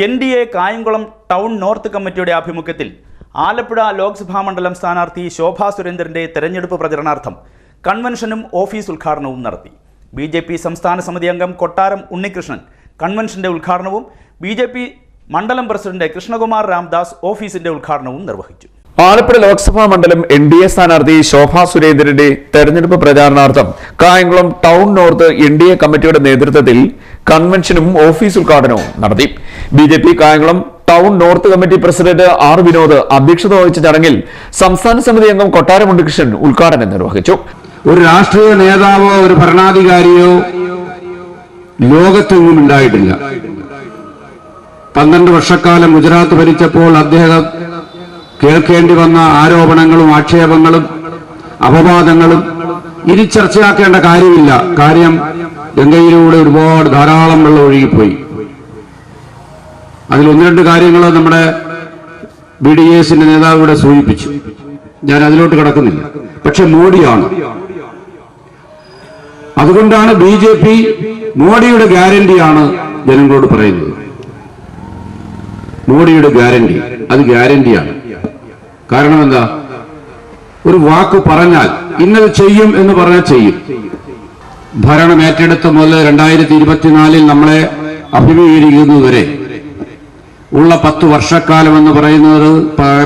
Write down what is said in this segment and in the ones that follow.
N D A Kayamkulam town north കമ്മിറ്റിയുടെ ആഭിമുഖ്യത്തിൽ ആലപ്പുഴ ലോക്സഭാ മണ്ഡലം സ്ഥാനാർത്ഥി ശോഭാ സുരേന്ദ്രന്റെ തെരഞ്ഞെടുപ്പ് പ്രചരണാർത്ഥം കൺവെൻഷനും ഓഫീസ് ഉദ്ഘാടനവും നടത്തി. ബി ജെ പി സംസ്ഥാന സമിതി അംഗം കൊട്ടാരം ഉണ്ണികൃഷ്ണൻ കൺവെൻഷന്റെ ഉദ്ഘാടനവും ബി ജെ പി മണ്ഡലം പ്രസിഡന്റ് കൃഷ്ണകുമാർ രാംദാസ് ഓഫീസിന്റെ ഉദ്ഘാടനവും നിർവഹിച്ചു. ആലപ്പുഴ ലോക്സഭാ മണ്ഡലം എൻ ഡി എ സ്ഥാനാർത്ഥി ശോഭാ സുരേന്ദ്രന്റെ തെരഞ്ഞെടുപ്പ് പ്രചാരണാർത്ഥം Kayamkulam town north N D A കമ്മിറ്റിയുടെ നേതൃത്വത്തിൽ കൺവെൻഷനും ഓഫീസ് ഉദ്ഘാടനവും നടത്തി. B J P Kayamkulam town north committee president R Vinod അധ്യക്ഷത വഹിച്ച ചടങ്ങിൽ സംസ്ഥാന സമിതി അംഗം കൊട്ടാരം ഉണ്ണികൃഷ്ണൻ ഉദ്ഘാടനം നിർവഹിച്ചു. ഒരു രാഷ്ട്രീയ നേതാവോ ഒരു ഭരണാധികാരിയോ ലോകത്തൊന്നും ഉണ്ടായിട്ടില്ല. പന്ത്രണ്ട് വർഷക്കാലം ഗുജറാത്ത് ഭരിച്ചപ്പോൾ അദ്ദേഹം കേൾക്കേണ്ടി വന്ന ആരോപണങ്ങളും ആക്ഷേപങ്ങളും അപവാദങ്ങളും ഇനി ചർച്ചയാക്കേണ്ട കാര്യമില്ല. കാര്യം ഗംഗയിലൂടെ ഒരുപാട് ധാരാളം വെള്ളം ഒഴുകിപ്പോയി. അതിൽ ഒന്ന് രണ്ട് കാര്യങ്ങൾ നമ്മുടെ ബി ഡി എസിന്റെ നേതാവ് ഇവിടെ സൂചിപ്പിച്ചു. ഞാൻ അതിലോട്ട് കിടക്കുന്നില്ല. പക്ഷെ മോഡിയാണ്. അതുകൊണ്ടാണ് ബി ജെ പി മോഡിയുടെ ഗ്യാരണ്ടിയാണ് ജനങ്ങളോട് പറയുന്നത്. മോഡിയുടെ ഗ്യാരണ്ടി. അത് ഗ്യാരണ്ടിയാണ്. കാരണം എന്താ? ഒരു വാക്ക് പറഞ്ഞാൽ ഇന്നത് ചെയ്യും എന്ന് പറഞ്ഞാൽ ചെയ്യും. ഭരണം ഏറ്റെടുത്ത മുതൽ രണ്ടായിരത്തി ഇരുപത്തിനാലിൽ നമ്മളെ അഭിമുഖീകരിക്കുന്നതുവരെ ഉള്ള പത്ത് വർഷക്കാലം എന്ന് പറയുന്നത്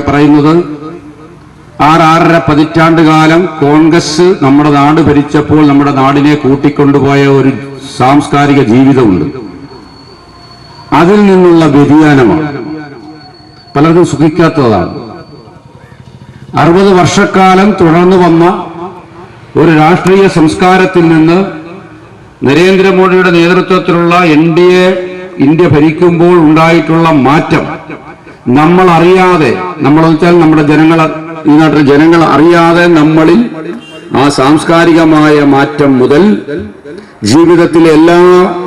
പറയുന്നത് ആറ് ആറര പതിറ്റാണ്ട് കാലം കോൺഗ്രസ് നമ്മുടെ നാട് ഭരിച്ചപ്പോൾ നമ്മുടെ നാടിനെ കൂട്ടിക്കൊണ്ടുപോയ ഒരു സാംസ്കാരിക ജീവിതമുണ്ട്. അതിൽ നിന്നുള്ള വ്യതിയാനമാണ്. പലർക്കും സുഖിക്കാത്തതാണ്. അറുപത് വർഷക്കാലം തുടർന്നു വന്ന ഒരു രാഷ്ട്രീയ സംസ്കാരത്തിൽ നിന്ന് നരേന്ദ്രമോദിയുടെ നേതൃത്വത്തിലുള്ള എൻ ഡി എ ഇന്ത്യ ഭരിക്കുമ്പോൾ ഉണ്ടായിട്ടുള്ള മാറ്റം നമ്മൾ അറിയാതെ നമ്മൾ വെച്ചാൽ നമ്മുടെ ജനങ്ങൾ ഈ നാട്ടിലെ ജനങ്ങൾ അറിയാതെ നമ്മളിൽ ആ സാംസ്കാരികമായ മാറ്റം മുതൽ ജീവിതത്തിലെ എല്ലാ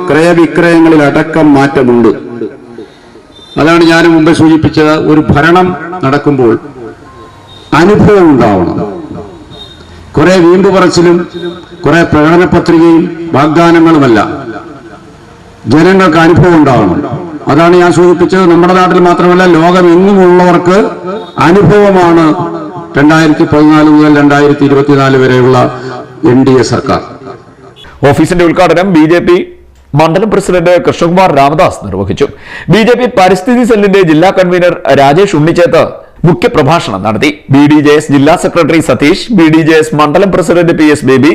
ക്രയവിക്രയങ്ങളിൽ അടക്കം മാറ്റമുണ്ട്. അതാണ് ഞാൻ മുമ്പ് സൂചിപ്പിച്ചത്. ഒരു ഭരണം നടക്കുമ്പോൾ അനുഭവം ഉണ്ടാവണം. കുറെ വീമ്പ് പറച്ചിലും കുറെ പ്രകടന പത്രികയും വാഗ്ദാനങ്ങളുമല്ല. ജനങ്ങൾക്ക് അനുഭവം ഉണ്ടാവണം. അതാണ് ഞാൻ സൂചിപ്പിച്ചത്. നമ്മുടെ നാട്ടിൽ മാത്രമല്ല ലോകം എങ്ങുമുള്ളവർക്ക് അനുഭവമാണ് രണ്ടായിരത്തി പതിനാല് മുതൽ രണ്ടായിരത്തി ഇരുപത്തിനാല് വരെയുള്ള എൻ ഡി എ സർക്കാർ. ഓഫീസിന്റെ ഉദ്ഘാടനം ബി ജെ പി മണ്ഡലം പ്രസിഡന്റ് കൃഷ്ണകുമാർ രാമദാസ് നിർവഹിച്ചു. ബി ജെ പി പരിസ്ഥിതി സെല്ലിന്റെ ജില്ലാ കൺവീനർ രാജേഷ് ഉണ്ണിച്ചേത്ത് മുഖ്യപ്രഭാഷണം നടത്തി. ബി ഡി ജെ എസ് ജില്ലാ secretary Satheesh B D J S മണ്ഡലം പ്രസിഡന്റ് പി എസ് ബേബി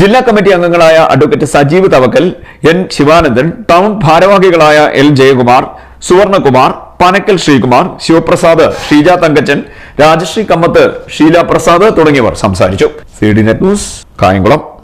ജില്ലാ കമ്മിറ്റി അംഗങ്ങളായ advocate Sajeev Thavakkal N Sivanandan town ഭാരവാഹികളായ എൽ ജയകുമാർ സുവർണകുമാർ പനക്കൽ ശ്രീകുമാർ ശിവപ്രസാദ് ഷീജ തങ്കച്ചൻ രാജശ്രീ കമ്മത്ത് ഷീല പ്രസാദ് തുടങ്ങിയവർ സംസാരിച്ചു. C D net news Kayamkulam.